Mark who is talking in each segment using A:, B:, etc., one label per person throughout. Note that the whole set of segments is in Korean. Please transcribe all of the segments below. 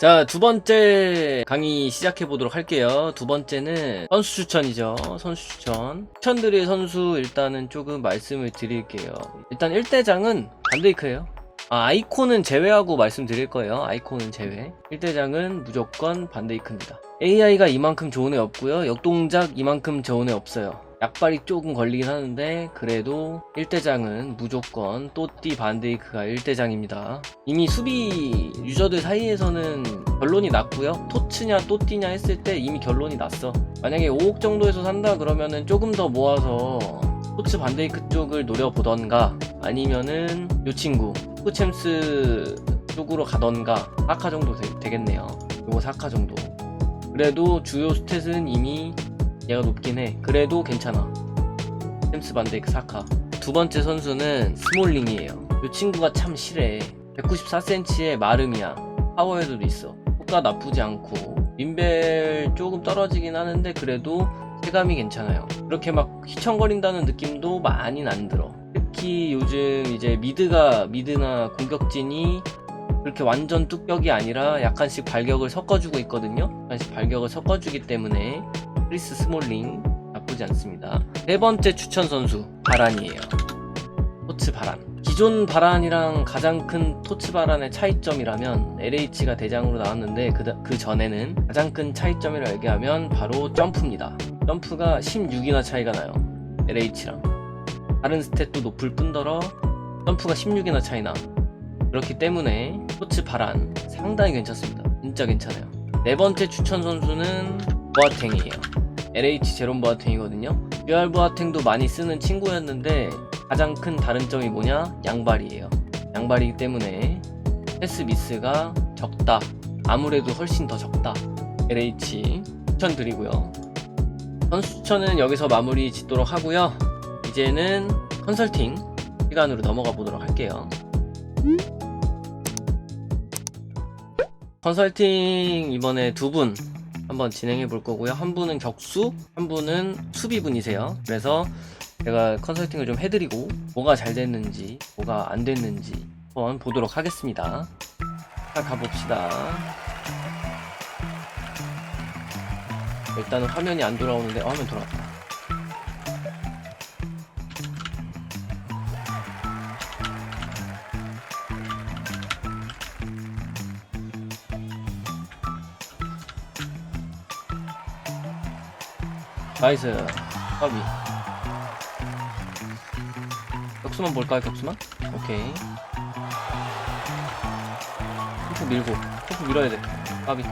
A: 자, 두 번째 강의 시작해 보도록 할게요. 두 번째는 선수 추천이죠. 선수 추천. 추천드릴 선수 일단은 조금 말씀을 드릴게요. 일단 1대장은 반데이크예요. 아, 아이콘은 제외하고 말씀드릴 거예요. 아이콘은 제외. 1대장은 무조건 반데이크입니다. AI가 이만큼 좋은 애 없고요. 역동작 이만큼 좋은 애 없어요. 약발이 조금 걸리긴 하는데 그래도 1대장은 무조건 또띠 반데이크가 1대장입니다. 이미 수비 유저들 사이에서는 결론이 났고요. 토츠냐 또띠냐 했을 때 이미 결론이 났어. 만약에 5억 정도에서 산다 그러면은 조금 더 모아서 토츠 반데이크 쪽을 노려보던가 아니면은 요 친구 후챔스 쪽으로 가던가 4카 정도 되, 겠네요 요거 4카 정도. 그래도 주요 스탯은 이미 얘가 높긴 해. 그래도 괜찮아. 템스 반데이크 사카. 두 번째 선수는 스몰링이에요. 이 친구가 참 실해. 194cm의 마름이야. 파워헤드도 있어. 효과 나쁘지 않고 민벨 조금 떨어지긴 하는데 그래도 체감이 괜찮아요. 그렇게 막 휘청거린다는 느낌도 많이는 안 들어. 특히 요즘 이제 미드가 미드나 공격진이 그렇게 완전 뚝벽이 아니라 약간씩 발격을 섞어주고 있거든요. 약간씩 발격을 섞어주기 때문에 크리스 스몰링 나쁘지 않습니다. 세 번째 추천 선수 바란이에요. 토츠 바란. 기존 바란이랑 가장 큰 토츠 바란의 차이점이라면 LH가 대장으로 나왔는데 그, 그 전에는 가장 큰 차이점이라고 얘기하면 바로 점프입니다. 점프가 16이나 차이가 나요. LH랑. 다른 스탯도 높을 뿐더러 점프가 16이나 차이나. 그렇기 때문에 토츠 바란 상당히 괜찮습니다. 진짜 괜찮아요. 네 번째 추천 선수는 보아탱이에요. LH 제롬 보아탱이거든요. UR 보아탱도 많이 쓰는 친구였는데 가장 큰 다른 점이 뭐냐? 양발이에요. 양발이기 때문에 패스 미스가 적다. 아무래도 훨씬 더 적다. LH 추천드리고요. 선수 추천은 여기서 마무리 짓도록 하고요. 이제는 컨설팅 시간으로 넘어가 보도록 할게요. 컨설팅 이번에 두 분 한번 진행해 볼 거고요. 한 분은 격수, 한 분은 수비분이세요. 그래서 제가 컨설팅을 좀 해드리고 뭐가 잘 됐는지, 뭐가 안 됐는지 한번 보도록 하겠습니다. 자, 가봅시다. 일단은 화면이 안 돌아오는데, 어, 화면 돌아왔다. 나이스. 까비. 격수만 볼까요 격수만? 오케이. 토프 밀고. 토프 밀어야 돼. 까비.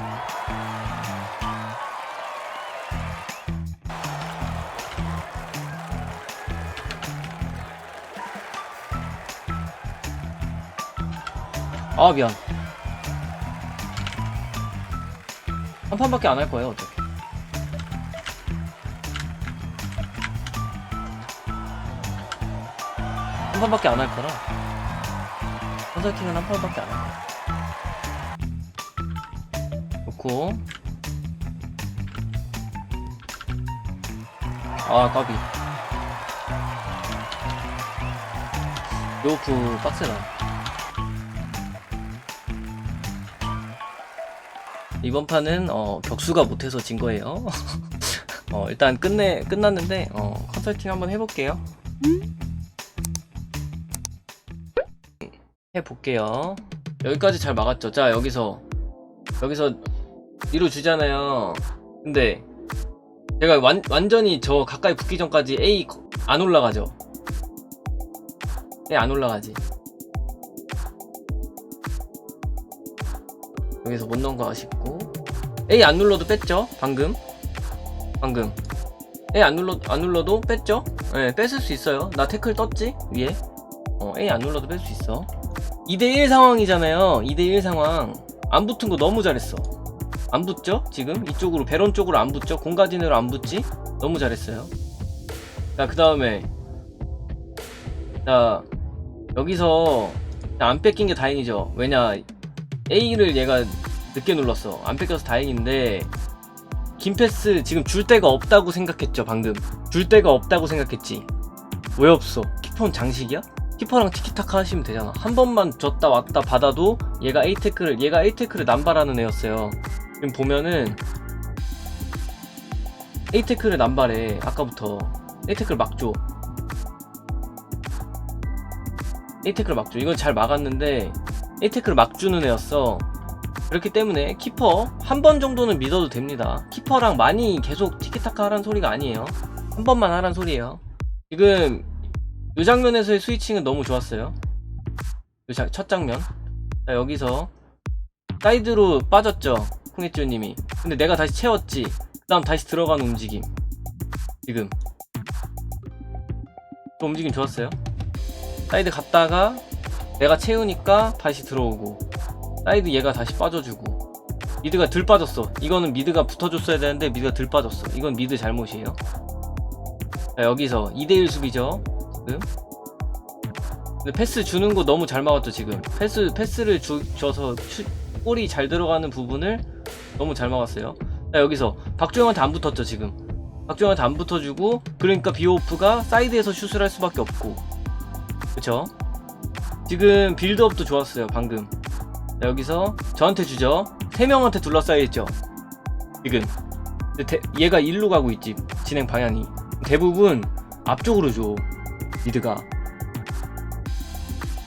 A: 아 미안. 한 판밖에 안 할 거예요 어차피 한 판밖에 안 할 거라. 컨설팅은 한 판밖에 안 할 거야 좋고. 아 까비. 로프 빡세다. 이번 판은 어, 격수가 못해서 진 거예요. 어, 일단 끝내 끝났는데 어, 컨설팅 한번 해볼게요 해볼게요. 여기까지 잘 막았죠. 자, 여기서, 여기서 이루주잖아요. 근데, 제가 완, 완전히 저 가까이 붙기 전까지 A 거- 안 올라가죠. A 안 올라가지. 여기서 못 넣은 거 아쉽고. A 안 눌러도 뺐죠? 방금. 방금. A 안 눌러, 안 눌러도 뺐죠? 예, 네, 뺐을 수 있어요. 나 태클 떴지? 위에. 어, A 안 눌러도 뺄 수 있어. 2대1 상황이잖아요. 2대1 상황. 안 붙은 거 너무 잘했어. 안 붙죠? 지금? 이쪽으로, 베론 쪽으로 안 붙죠? 공가진으로 안 붙지? 너무 잘했어요. 자, 그 다음에. 자, 여기서 안 뺏긴 게 다행이죠. 왜냐, A를 얘가 늦게 눌렀어. 안 뺏겨서 다행인데, 긴 패스 지금 줄 데가 없다고 생각했죠, 방금. 줄 데가 없다고 생각했지. 왜 없어? 키폰 장식이야? 키퍼랑 티키타카 하시면 되잖아. 한 번만 줬다 왔다 받아도 얘가 에이테크를 얘가 에이테크를 남발하는 애였어요. 지금 보면은 에이테크를 남발해 아까부터 에이테크를 막줘. 에이테크를 막줘. 이건 잘 막았는데 에이테크를 막주는 애였어. 그렇기 때문에 키퍼 한 번 정도는 믿어도 됩니다. 키퍼랑 많이 계속 티키타카 하란 소리가 아니에요. 한 번만 하란 소리예요. 지금 이 장면에서의 스위칭은 너무 좋았어요. 이 자- 첫 장면. 자, 여기서 사이드로 빠졌죠. 콩이쭈님이. 근데 내가 다시 채웠지. 그 다음 다시 들어가는 움직임. 지금. 그 움직임 좋았어요. 사이드 갔다가 내가 채우니까 다시 들어오고. 사이드 얘가 다시 빠져주고. 미드가 들 빠졌어. 이거는 미드가 붙어줬어야 되는데 미드가 들 빠졌어. 이건 미드 잘못이에요. 자, 여기서 2대1 수비죠. 지금. 근데 패스 주는 거 너무 잘 막았죠, 지금. 패스, 패스를 주, 줘서 슛, 골이 잘 들어가는 부분을 너무 잘 막았어요. 자, 여기서 박주영한테 안 붙었죠, 지금. 박주영한테 안 붙어주고, 그러니까 비오프가 사이드에서 슛을 할 수밖에 없고. 그쵸? 지금 빌드업도 좋았어요, 방금. 자, 여기서 저한테 주죠. 세 명한테 둘러싸여 있죠. 지금. 얘가 일로 가고 있지, 진행 방향이. 대부분 앞쪽으로 줘 미드가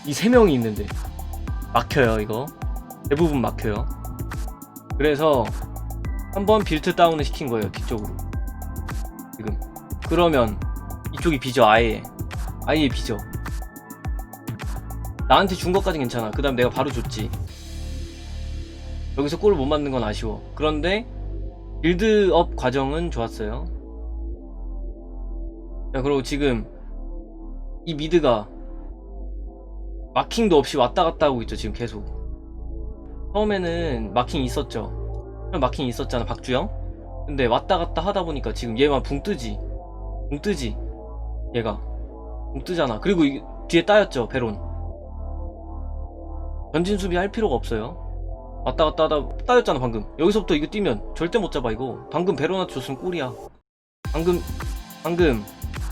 A: 이 세 명이 있는데. 막혀요 이거. 대부분 막혀요. 그래서 한번 빌트 다운을 시킨 거예요 뒤쪽으로. 지금. 그러면 이쪽이 비죠 아예. 아예 비죠. 나한테 준 것까진 괜찮아. 그 다음 내가 바로 줬지. 여기서 골을 못 맞는 건 아쉬워. 그런데 빌드업 과정은 좋았어요. 자 그리고 지금 이 미드가 마킹도 없이 왔다 갔다 하고 있죠 지금 계속. 처음에는 마킹 있었죠. 마킹 있었잖아 박주영? 근데 왔다 갔다 하다 보니까 지금 얘만 붕 뜨지. 붕 뜨지. 얘가. 붕 뜨잖아. 그리고 이 뒤에 따였죠 베론. 전진 수비 할 필요가 없어요. 왔다 갔다 하다 따였잖아 방금. 여기서부터 이거 뛰면 절대 못 잡아 이거. 방금 베론한테 줬으면 꿀이야. 방금 방금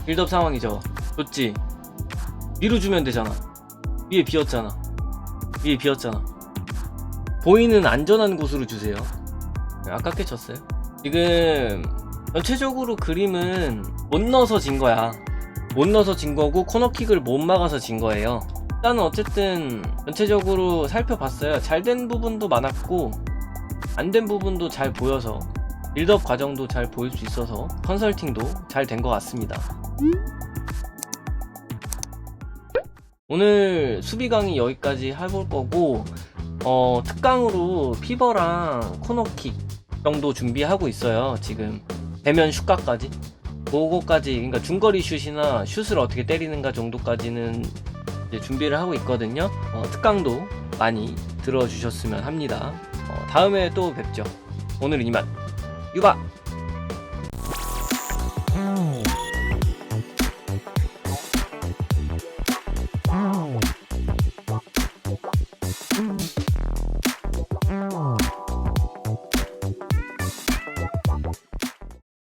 A: 빌드업 상황이죠. 좋지. 위로 주면 되잖아. 위에 비었잖아. 위에 비었잖아. 보이는 안전한 곳으로 주세요. 네, 아깝게 쳤어요. 지금 전체적으로 그림은 못 넣어서 진 거야. 못 넣어서 진 거고 코너킥을 못 막아서 진 거예요. 일단은 어쨌든 전체적으로 살펴봤어요. 잘 된 부분도 많았고 안 된 부분도 잘 보여서 빌드업 과정도 잘 보일 수 있어서 컨설팅도 잘 된 것 같습니다. 오늘 수비 강의 여기까지 해볼 거고 어, 특강으로 피버랑 코너킥 정도 준비하고 있어요. 지금 대면 슛각까지 그거까지 그러니까 중거리 슛이나 슛을 어떻게 때리는가 정도까지는 준비를 하고 있거든요. 어, 특강도 많이 들어주셨으면 합니다. 어, 다음에 또 뵙죠. 오늘은 이만. 유바